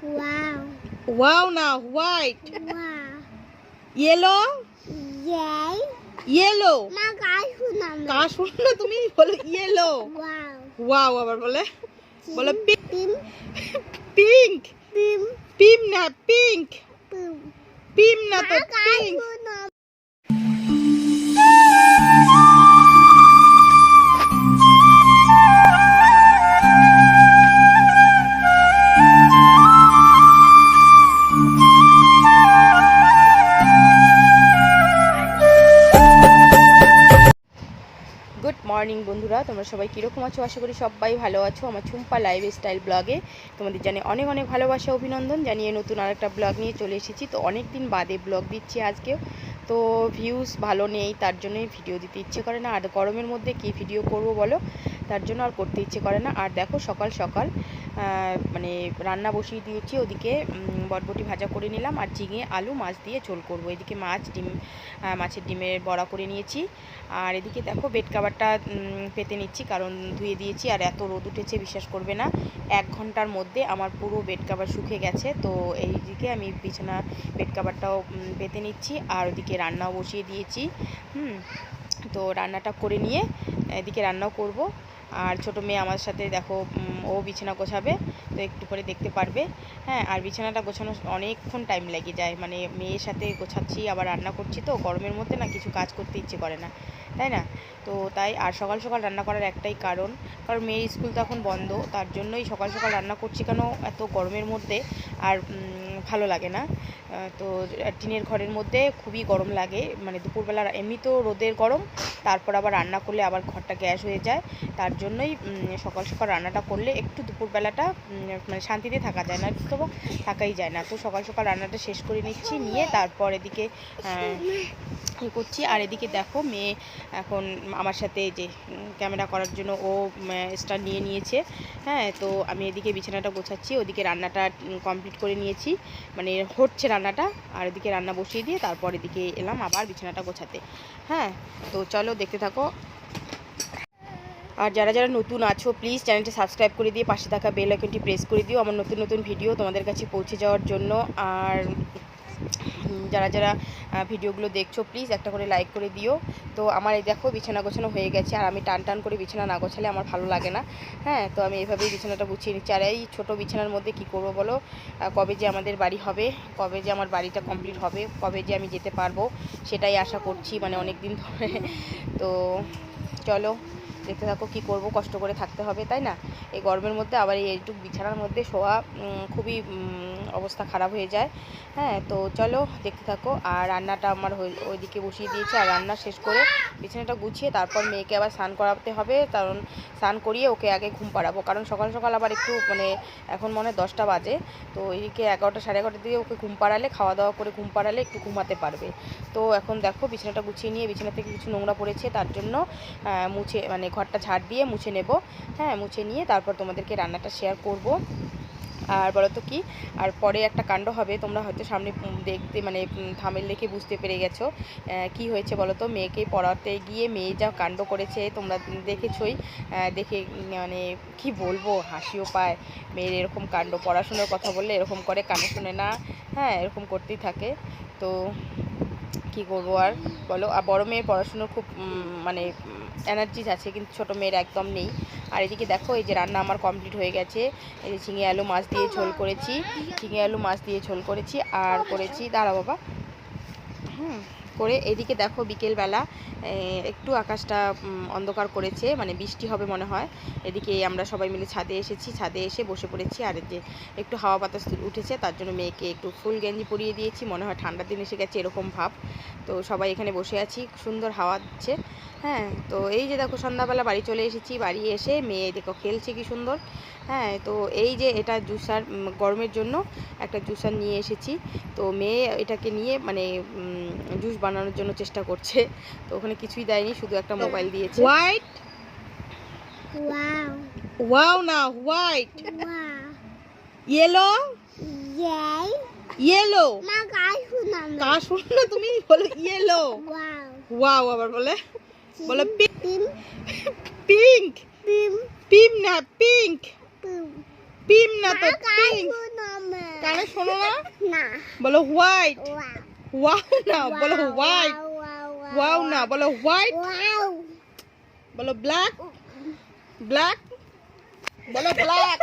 Wow. Wow না white Wow. Yellow Yay. Yellow মা গাছ শুনাম কা শুনলো তুমি বলো ইয়েলো ওয়াও ওয়াও আবার বলে? বলো পিম পিঙ্ক পিম পিম না পিঙ্ক পিম পিম না তো মা গাছ পিঙ্ক মর্নিং বন্ধুরা, তোমরা সবাই কীরকম আছো? আশা করি সবাই ভালো আছো আমার চুম্পা লাইফ স্টাইল ব্লগে তোমাদের জানি অনেক অনেক ভালোবাসা, অভিনন্দন। জানিয়ে নতুন আরেকটা ব্লগ নিয়ে চলে এসেছি। তো অনেক দিন বাদে ব্লগ দিচ্ছি আজকেও। তো ভিউজ ভালো নেই, তার জন্যই ভিডিও দিতে ইচ্ছে করে না। আর গরমের মধ্যে কী ভিডিও করব বলো? তার জন্য আর করতে ইচ্ছে করে না। আর দেখো সকাল সকাল মানে রান্না বসিয়ে দিয়েছি। ওদিকে বটবটি ভাজা করে নিলাম। আর ঝিঙে, আলু, মাছ দিয়ে ঝোল করব। এদিকে মাছ, ডিম মাছের ডিমের বড়া করে নিয়েছি। আর এদিকে দেখো বেড কাভারটা পেতে নিচ্ছি, কারণ ধুয়ে দিয়েছি। আর এত রোদ উঠেছে, বিশ্বাস করবে না। এক ঘণ্টার মধ্যে আমার পুরো বেড কাভার শুকিয়ে গেছে। তো এইদিকে আমি বিছানা বেড কাভারটাও পেতে নিচ্ছি। আর ওদিকে রান্নাও বসিয়ে দিয়েছি, হুম, তো রান্নাটা করে নিয়ে এদিকে রান্নাও করব। আর ছোট মেয়ে আমার সাথে দেখো ও বিছানা গোছাবে, তো একটু পরে দেখতে পারবে। হ্যাঁ আর বিছানাটা গোছানো অনেকক্ষণ টাইম লেগে যায় মানে মেয়ের সাথে গোছাচ্ছি, আবার রান্না করছি তো, গরমের মধ্যে না কিছু কাজ করতে ইচ্ছে করে না, তাই না? তো তাই আর সকাল সকাল রান্না করার একটাই কারণ। কারণ মেয়ের স্কুল তো এখন বন্ধ, তার জন্যই সকাল সকাল রান্না করছি কেন এত গরমের মধ্যে আর ভালো লাগে না। তো টিনের ঘরের মধ্যে খুবই গরম লাগে মানে দুপুরবেলা এমনি তো রোদের গরম, তারপর আবার রান্না করলে আবার ঘরটা গ্যাস হয়ে যায়। তার জন্যই সকাল সকাল রান্নাটা করলে একটু দুপুরবেলাটা মানে শান্তিতে থাকা যায় না, তো থাকাই যায় না। তো সকাল সকাল রান্নাটা শেষ করে নিচ্ছি, নিয়ে তারপর এদিকে ইয়ে করছি। আর এদিকে দেখো, মেয়ে এখন আমার সাথে যে ক্যামেরা করার জন্য ও স্টার নিয়ে নিয়েছে। হ্যাঁ তো আমি এদিকে বিছানাটা গোছাচ্ছি, ওদিকে রান্নাটা কমপ্লিট করে নিয়েছি। মানে হচ্ছে রান্নাটা, আর এদিকে রান্না বসিয়ে দিয়ে তারপর এদিকে এলাম আবার বিছানাটা গোছাতে। হ্যাঁ তো চলো দেখতে থাকো। আর যারা যারা নতুন আছো প্লিজ চ্যানেলটি সাবস্ক্রাইব করে দিয়ে পাশে থাকা বেল আইকনটি প্রেস করে দিও। আমার নতুন নতুন ভিডিও তোমাদের কাছে পৌঁছে যাওয়ার জন্য। আর যারা যারা ভিডিওগুলো দেখছ প্লিজ একটা করে লাইক করে দিও। তো আমার এই দেখো বিছানা গোছানো হয়ে গেছে, আর আমি টান টান করে বিছানা না গোছালে আমার ভালো লাগে না। হ্যাঁ তো আমি এভাবেই বিছানাটা গুছিয়ে নিচ্ছি। আর এই ছোটো বিছানার মধ্যে কি করব বলো? কবে যে আমাদের বাড়ি হবে, কবে যে আমার বাড়িটা কমপ্লিট হবে, কবে যে আমি যেতে পারব, সেটাই আশা করছি মানে অনেক দিন ধরে। তো চলো দেখতে থাকো কি করব, কষ্ট করে থাকতে হবে, তাই না? এই গরমের মধ্যে আবার এই এইটুকু বিছানার মধ্যে শোয়া খুবই অবস্থা খারাপ হয়ে যায়। হ্যাঁ তো চলো দেখতে থাকো। আর রান্নাটা আমার ওইদিকে বসিয়ে দিয়েছে। আর রান্না শেষ করে বিছানাটা গুছিয়ে তারপর মেয়েকে আবার স্নান করাতে হবে। কারণ স্নান করিয়ে ওকে আগে ঘুম পাড়াবো। কারণ সকাল সকাল আবার একটু মানে এখন মনে হয় দশটা বাজে। তো এদিকে এগারোটা, সাড়ে এগারোটার দিকে ওকে ঘুম পাড়ালে, খাওয়া দাওয়া করে ঘুম পাড়ালে একটু ঘুমাতে পারবে। তো এখন দেখো বিছানাটা গুছিয়ে নিয়ে, বিছানা থেকে কিছু নোংরা পড়েছে। তার জন্য মুছে মানে ঘরটা ঝাড় দিয়ে মুছে নেব। হ্যাঁ মুছে নিয়ে তারপর তোমাদেরকে রান্নাটা শেয়ার করব। আর বলো তো কি? আর পরে একটা কাণ্ড হবে, তোমরা হয়তো সামনে দেখতে মানে থামেল দেখে বুঝতে পেরে গেছো। কি হয়েছে বলো তো? মেয়েকে পড়াতে গিয়ে মেয়ে যা কাণ্ড করেছে, তোমরা দেখেছই। দেখে মানে কি বলব? হাসিও পায়। মেয়ের এরকম কাণ্ড, পড়াশোনার কথা বললে এরকম করে কানে শুনে না। হ্যাঁ এরকম করতেই থাকে। তো কি করব আর? বলো, আর বড়ো মেয়ের পড়াশুনোর খুব মানে এনার্জিস আছে, কিন্তু ছোটো মেয়ের একদম নেই। আর এদিকে দেখো, এই যে রান্না আমার কমপ্লিট হয়ে গেছে। এই যে ঝিঙে আলু মাছ দিয়ে ঝোল করেছি। ঝিঙে আলু মাছ দিয়ে ঝোল করেছি, আর করেছি দাঁড়া বাবা। হুম করে। এদিকে দেখো বিকেলবেলা বেলা একটু আকাশটা অন্ধকার করেছে মানে বৃষ্টি হবে মনে হয়। এদিকে আমরা সবাই মিলে ছাদে এসেছি, ছাদে এসে বসে পড়েছি। আর যে একটু হাওয়া বাতাস উঠেছে, তার জন্য মেয়েকে একটু ফুল গেঞ্জি পরিয়ে দিয়েছি। মনে হয় ঠান্ডার দিন এসে গেছে, এরকম ভাব। তো সবাই এখানে বসে আছি, সুন্দর হাওয়া দিচ্ছে। হ্যাঁ তো এই যে দেখো সন্ধ্যাবেলা বাড়ি চলে এসেছি বাড়ি এসে মেয়ে দেখো খেলছে কি সুন্দর। হ্যাঁ তো এই যে এটা জুসার গরমের জন্য একটা জুসার নিয়ে এসেছি। তো মেয়ে এটাকে নিয়ে মানে জুস বানানোর জন্য চেষ্টা করছে। তো ওখানে কিছুই দেয়নি শুধু একটা মোবাইল দিয়েছে। হোয়াইট. ওয়াও না হোয়াইট ইয়েলো. ইয়েলো মা গাছ শুনাম কা শুনলো তুমি বলো ইয়েলো. ওয়াও আবার বলে। বলো পিম পিঙ্ক পিম পিম না পিঙ্ক পিম পিম না মা তো গাছ পিঙ্ক শুনাম মানে শোনো না না বলো হোয়াইট ওয়াও ওয়াও না বলো হোয়াইট ওয়াও না বলো হোয়াইট ওয়াও বলো ব্ল্যাক ব্ল্যাক বলো ব্ল্যাক